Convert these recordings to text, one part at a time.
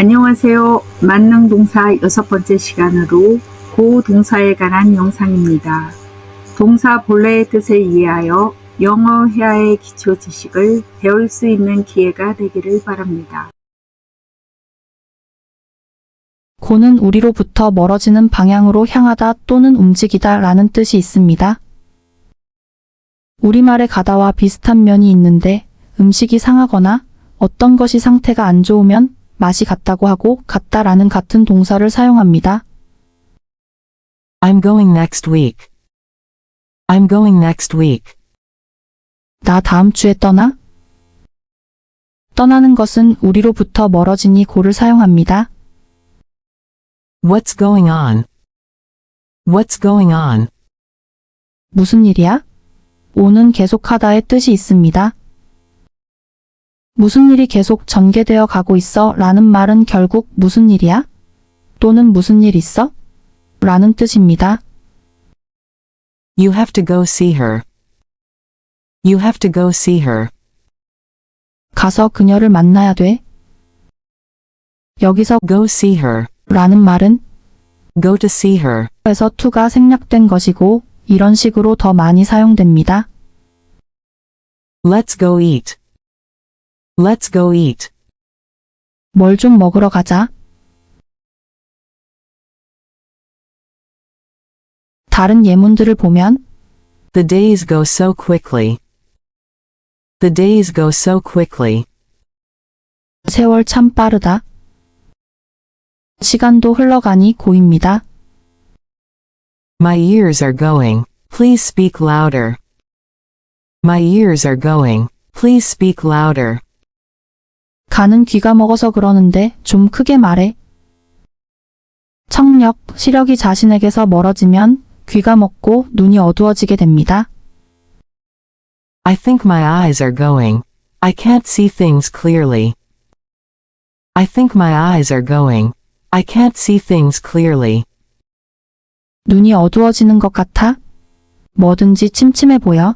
안녕하세요. 만능 동사 여섯 번째 시간으로 고 동사에 관한 영상입니다. 동사 본래의 뜻을 이해하여 영어 회화의 기초 지식을 배울 수 있는 기회가 되기를 바랍니다. 고는 우리로부터 멀어지는 방향으로 향하다 또는 움직이다 라는 뜻이 있습니다. 우리말의 가다와 비슷한 면이 있는데 음식이 상하거나 어떤 것이 상태가 안 좋으면 맛이 같다고 하고 같다라는 같은 동사를 사용합니다. I'm going next week. I'm going next week. 나 다음 주에 떠나? 떠나는 것은 우리로부터 멀어지니 고를 사용합니다. What's going on? What's going on? 무슨 일이야? 오는 계속하다의 뜻이 있습니다. 무슨 일이 계속 전개되어 가고 있어 라는 말은 결국 무슨 일이야? 또는 무슨 일 있어? 라는 뜻입니다. You have to go see her. You have to go see her. 가서 그녀를 만나야 돼. 여기서 Go see her. 라는 말은 Go to see her. 에서 to가 생략된 것이고 이런 식으로 더 많이 사용됩니다. Let's go eat. Let's go eat. 뭘 좀 먹으러 가자. 다른 예문들을 보면 The days go so quickly. The days go so quickly. 세월 참 빠르다. 시간도 흘러가니 고입니다. My ears are going. Please speak louder. My ears are going. Please speak louder. 가는 귀가 먹어서 그러는데 좀 크게 말해. 청력, 시력이 자신에게서 멀어지면 귀가 먹고 눈이 어두워지게 됩니다. I think my eyes are going. I can't see things clearly. I think my eyes are going. I can't see things clearly. 눈이 어두워지는 것 같아? 뭐든지 침침해 보여.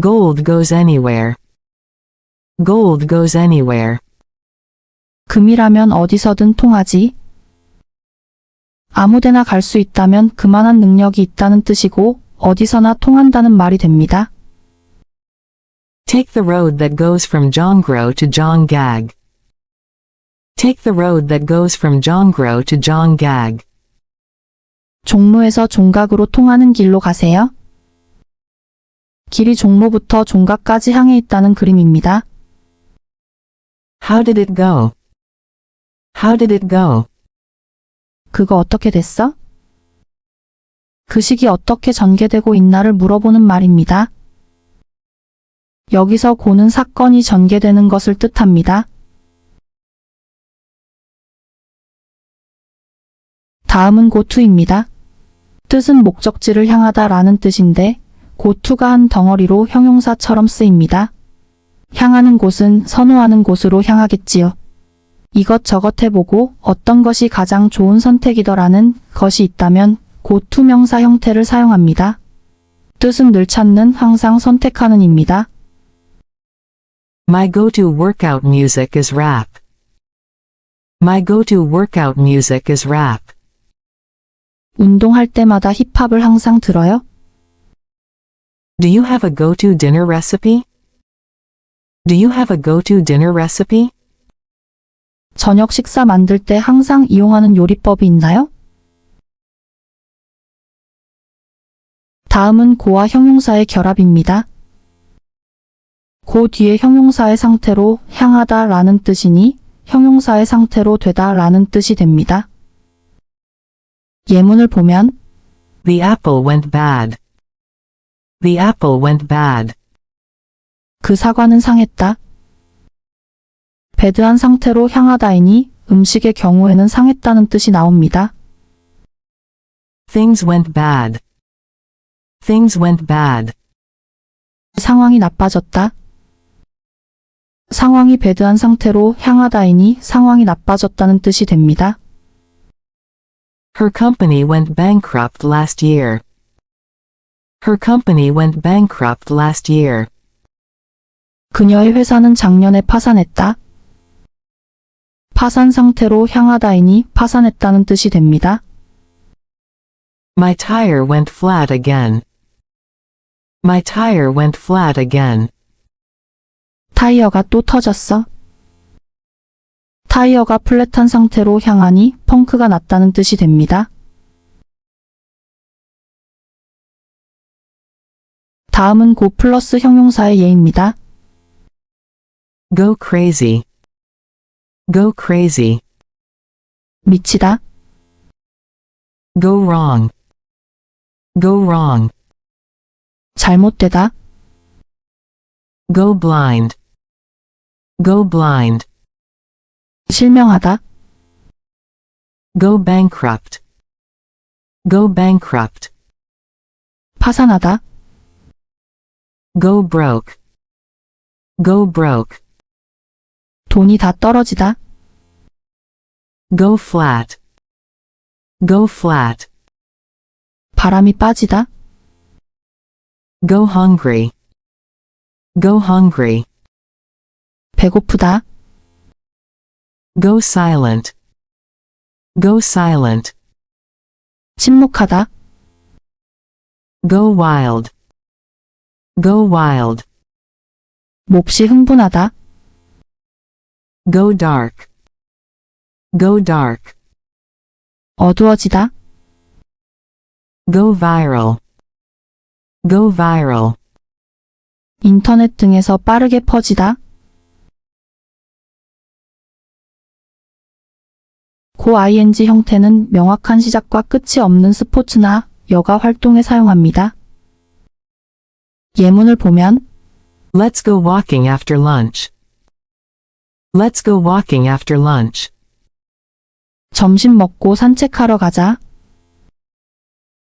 Gold goes anywhere. Gold goes anywhere. 금이라면 어디서든 통하지. 아무데나 갈 수 있다면 그만한 능력이 있다는 뜻이고 어디서나 통한다는 말이 됩니다. Take the road that goes from Jongro to Jonggag. Take the road that goes from Jongro to Jonggag. 종로에서 종각으로 통하는 길로 가세요. 길이 종로부터 종각까지 향해 있다는 그림입니다. How did it go? How did it go? 그거 어떻게 됐어? 그 식이 어떻게 전개되고 있나를 물어보는 말입니다. 여기서 고는 사건이 전개되는 것을 뜻합니다. 다음은 고투입니다. 뜻은 목적지를 향하다 라는 뜻인데 고투가 한 덩어리로 형용사처럼 쓰입니다. 향하는 곳은 선호하는 곳으로 향하겠지요. 이것저것 해보고 어떤 것이 가장 좋은 선택이더라는 것이 있다면 고투 명사 형태를 사용합니다. 뜻은 늘 찾는 항상 선택하는 입니다. My go-to workout music is rap. My go-to workout music is rap. 운동할 때마다 힙합을 항상 들어요? Do you have a go-to dinner recipe? Do you have a go-to dinner recipe? 저녁 식사 만들 때 항상 이용하는 요리법이 있나요? 다음은 고와 형용사의 결합입니다. 고 뒤에 형용사의 상태로 향하다 라는 뜻이니 형용사의 상태로 되다 라는 뜻이 됩니다. 예문을 보면 The apple went bad. The apple went bad. 그 사과는 상했다. 배드한 상태로 향하다이니 음식의 경우에는 상했다는 뜻이 나옵니다. Things went bad. Things went bad. 상황이 나빠졌다. 상황이 배드한 상태로 향하다이니 상황이 나빠졌다는 뜻이 됩니다. Her company went bankrupt last year. Her company went bankrupt last year. 그녀의 회사는 작년에 파산했다. 파산 상태로 향하다이니 파산했다는 뜻이 됩니다. My tire went flat again. My tire went flat again. 타이어가 또 터졌어. 타이어가 플랫한 상태로 향하니 펑크가 났다는 뜻이 됩니다. 다음은 고 플러스 형용사의 예입니다. Go crazy. Go crazy. 미치다, Go wrong. Go wrong. 잘못되다, Go blind. Go blind. 실명하다, Go bankrupt. Go bankrupt. 파산하다, Go broke. Go broke. 돈이 다 떨어지다, Go flat. Go flat. 바람이 빠지다, Go hungry. Go hungry. 배고프다, Go silent. Go silent. 침묵하다, Go wild. Go wild. 몹시 흥분하다, Go dark. Go dark. 어두워지다, Go viral. Go viral. 인터넷 등에서 빠르게 퍼지다. 고 ing 형태는 명확한 시작과 끝이 없는 스포츠나 여가 활동에 사용합니다. 예문을 보면 Let's go walking after lunch. Let's go walking after lunch. 점심 먹고 산책하러 가자.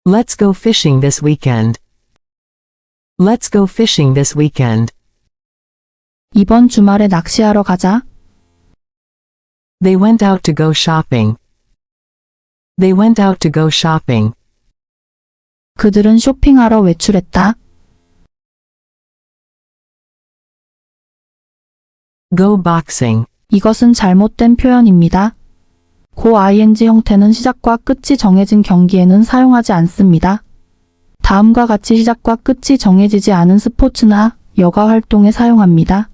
Let's go fishing this weekend. Let's go fishing this weekend. 이번 주말에 낚시하러 가자. They went out to go shopping. They went out to go shopping. 그들은 쇼핑하러 외출했다. Go boxing. 이것은 잘못된 표현입니다. 고 ing 형태는 시작과 끝이 정해진 경기에는 사용하지 않습니다. 다음과 같이 시작과 끝이 정해지지 않은 스포츠나 여가 활동에 사용합니다.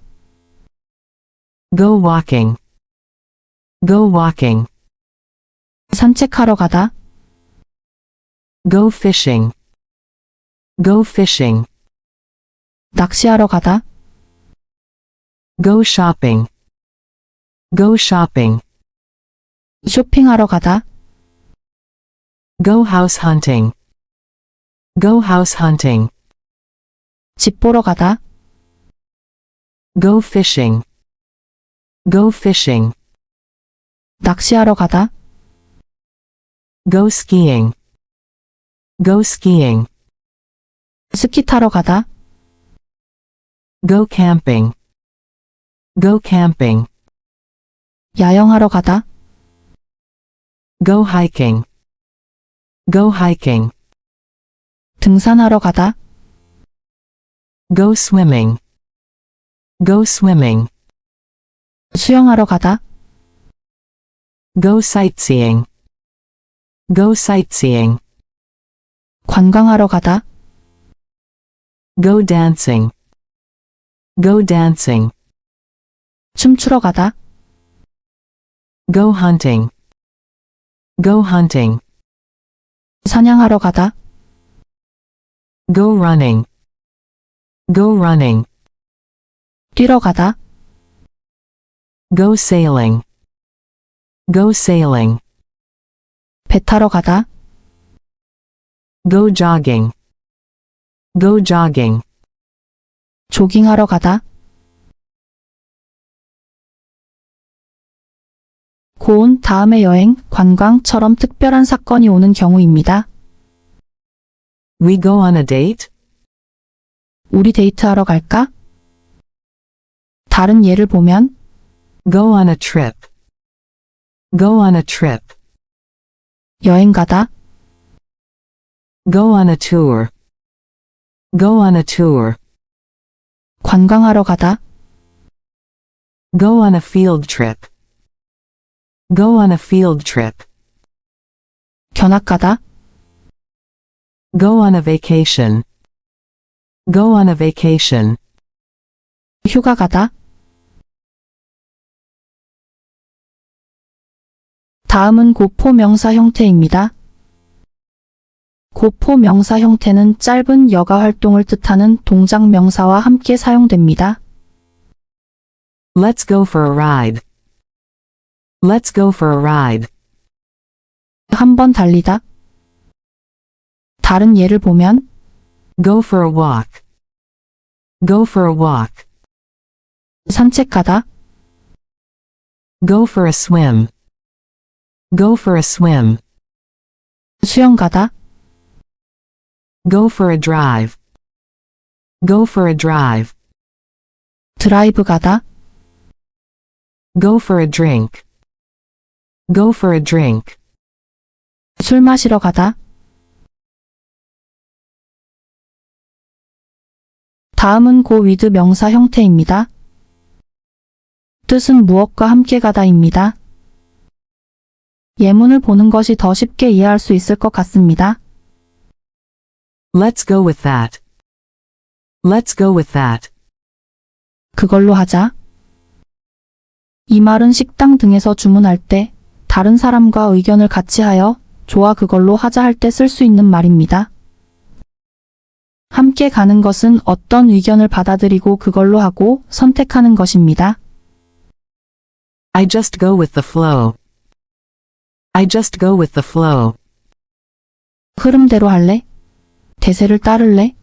Go walking. Go walking. 산책하러 가다, Go fishing. Go fishing. 낚시하러 가다, Go shopping. Go shopping. 쇼핑하러 가다, Go house hunting. Go house hunting. 집 보러 가다, Go fishing. Go fishing. 낚시하러 가다, Go skiing. Go skiing. 스키 타러 가다, Go camping. Go camping. 야영하러 가다, Go hiking. Go hiking. 등산하러 가다, Go swimming. Go swimming. 수영하러 가다, Go sightseeing. Go sightseeing. 관광하러 가다, Go dancing. Go dancing. 춤추러 가다, Go hunting. Go hunting. 사냥하러 가다, Go running. Go running. 뛰러 가다, Go sailing. Go sailing. 배 타러 가다, Go jogging. Go jogging. 조깅하러 가다, 고온 다음의 여행, 관광처럼 특별한 사건이 오는 경우입니다. We go on a date? 우리 데이트하러 갈까? 다른 예를 보면 Go on a trip. Go on a trip. 여행 가다, Go on a tour. Go on a tour. 관광하러 가다, Go on a field trip. Go on a field trip. 견학 가다, Go on a vacation. Go on a vacation. 휴가 가다. 다음은 고포 명사 형태입니다. 고포 명사 형태는 짧은 여가 활동을 뜻하는 동작 명사와 함께 사용됩니다. Let's go for a ride. Let's go for a ride. 한 번 달리다. 다른 예를 보면 Go for a walk. Go for a walk. 산책하다, Go for a swim. Go for a swim. 수영 가다, Go for a drive. Go for a drive. 드라이브 가다, Go for a drink. Go for a drink. 술 마시러 가다. 다음은 고 위드 명사 형태입니다. 뜻은 무엇과 함께 가다입니다. 예문을 보는 것이 더 쉽게 이해할 수 있을 것 같습니다. Let's go with that. Let's go with that. 그걸로 하자. 이 말은 식당 등에서 주문할 때 다른 사람과 의견을 같이 하여 좋아 그걸로 하자 할 때 쓸 수 있는 말입니다. 함께 가는 것은 어떤 의견을 받아들이고 그걸로 하고 선택하는 것입니다. I just go with the flow. I just go with the flow. 흐름대로 할래? 대세를 따를래?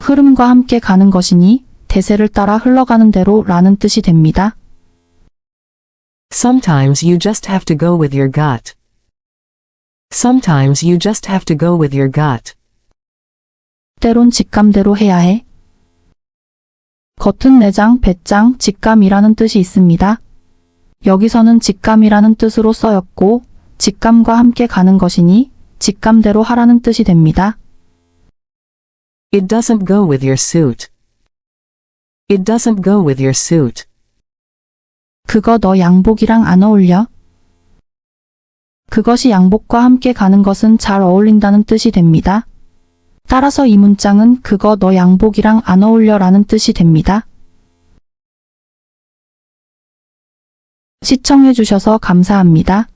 흐름과 함께 가는 것이니 대세를 따라 흘러가는 대로 라는 뜻이 됩니다. Sometimes you just have to go with your gut. Sometimes you just have to go with your gut. 때론 직감대로 해야 해. 겉은 내장, 배짱, 직감이라는 뜻이 있습니다. 여기서는 직감이라는 뜻으로 써였고, 직감과 함께 가는 것이니 직감대로 하라는 뜻이 됩니다. It doesn't go with your suit. It doesn't go with your suit. 그거 너 양복이랑 안 어울려? 그것이 양복과 함께 가는 것은 잘 어울린다는 뜻이 됩니다. 따라서 이 문장은 그거 너 양복이랑 안 어울려 라는 뜻이 됩니다. 시청해주셔서 감사합니다.